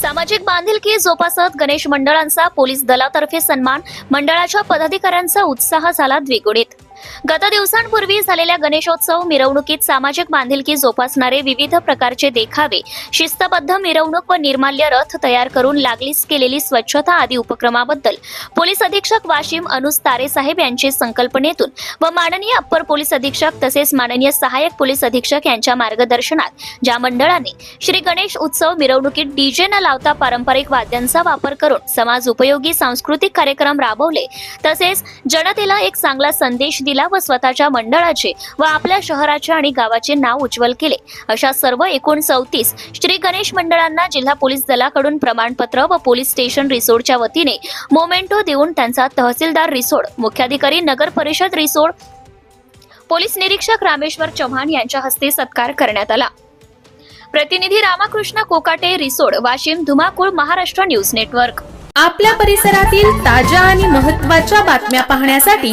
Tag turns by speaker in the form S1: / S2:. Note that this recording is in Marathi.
S1: सामाजिक बांधिलकी जोपासत गणेश मंडळांचा पोलीस दलातर्फे सन्मान मंडळाच्या पदाधिकाऱ्यांचा उत्साह झाला द्विगुणित. गत दिवसांपूर्वी झालेल्या गणेशोत्सव मिरवणुकीत सामाजिक बांधिलकी जोपासणारे विविध प्रकारचे देखावे शिस्तबद्ध मिरवणूक व निर्माल्य रथ तयार करून लागलीच केलेली स्वच्छता आदी उपक्रमाबद्दल पोलीस अधीक्षक वाशिम अनुज तारेसाहेब यांचे संकल्पनेतून व माननीय अप्पर पोलीस अधीक्षक तसेच माननीय सहाय्यक पोलीस अधीक्षक यांच्या मार्गदर्शनात ज्या मंडळाने श्री गणेश उत्सव मिरवणुकीत डीजे न लावता पारंपरिक वाद्यांचा वापर करून समाज उपयोगी सांस्कृतिक कार्यक्रम राबवले तसेच जनतेला एक चांगला संदेश दिला व स्वतःच्या मंडळाचे व आपल्या शहराचे आणि गावाचे नाव उज्ज्वल केले. अशा सर्व एकूण चौतीस श्री गणेश मंडळांना जिल्हा पोलीस दलाकडून प्रमाणपत्र व पोलीस स्टेशन रिसोडच्या वतीने मोमेंटो देऊन त्यांचा तहसीलदार रिसोड मुख्याधिकारी नगर परिषद रिसोड पोलीस निरीक्षक रामेश्वर चव्हाण यांच्या हस्ते सत्कार करण्यात आला. प्रतिनिधी रामाकृष्ण कोकाटे रिसोड वाशिम धुमाकूळ महाराष्ट्र न्यूज नेटवर्क.
S2: आपल्या परिसरातील ताज्या आणि महत्त्वाच्या बातम्या पाहण्यासाठी